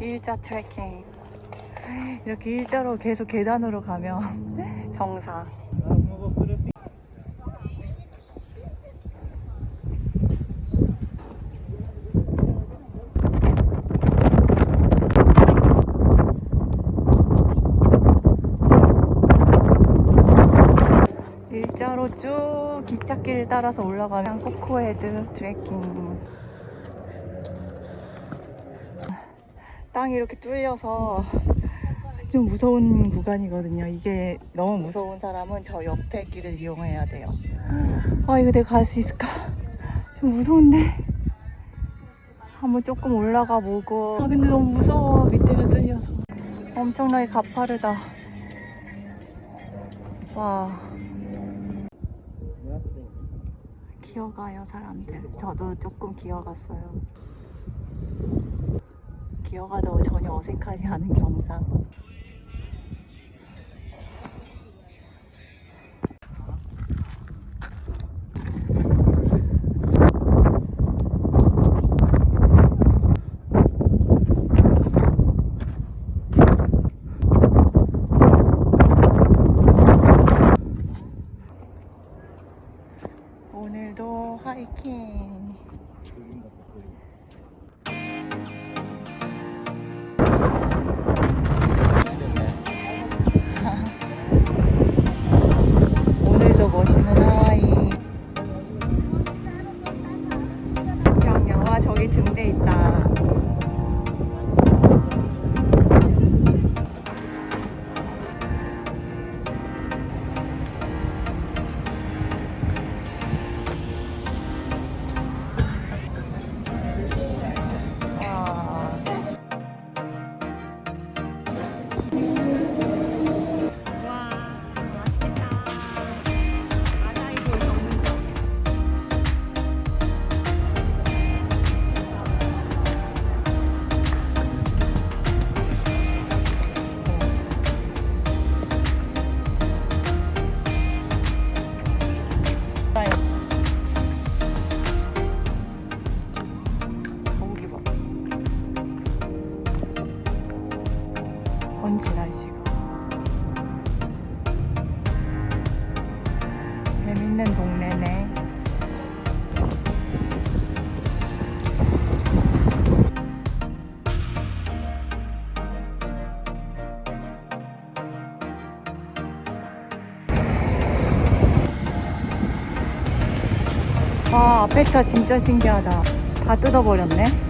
일자 트레킹. 이렇게 일자로 계속 계단으로 가면 정상. 일자로 쭉 기찻길을 따라서 올라가면 코코헤드 트레킹. 땅이 이렇게 뚫려서 좀 무서운 구간이거든요. 이게 너무 무서운 사람은 저 옆에 길을 이용해야 돼요. 아, 이거 내가 갈 수 있을까? 좀 무서운데. 한번 조금 올라가 보고. 아, 근데 너무 무서워. 밑에가 뚫려서. 엄청나게 가파르다. 와. 기어가요, 사람들. 저도 조금 기어갔어요. 기어가도 전혀 어색하지 않은 경상. 오늘도 하이킹. 저기 등대 있다. 먼지 날씨가. 재밌는 동네네. 와, 아페차 진짜 신기하다. 다 뜯어버렸네.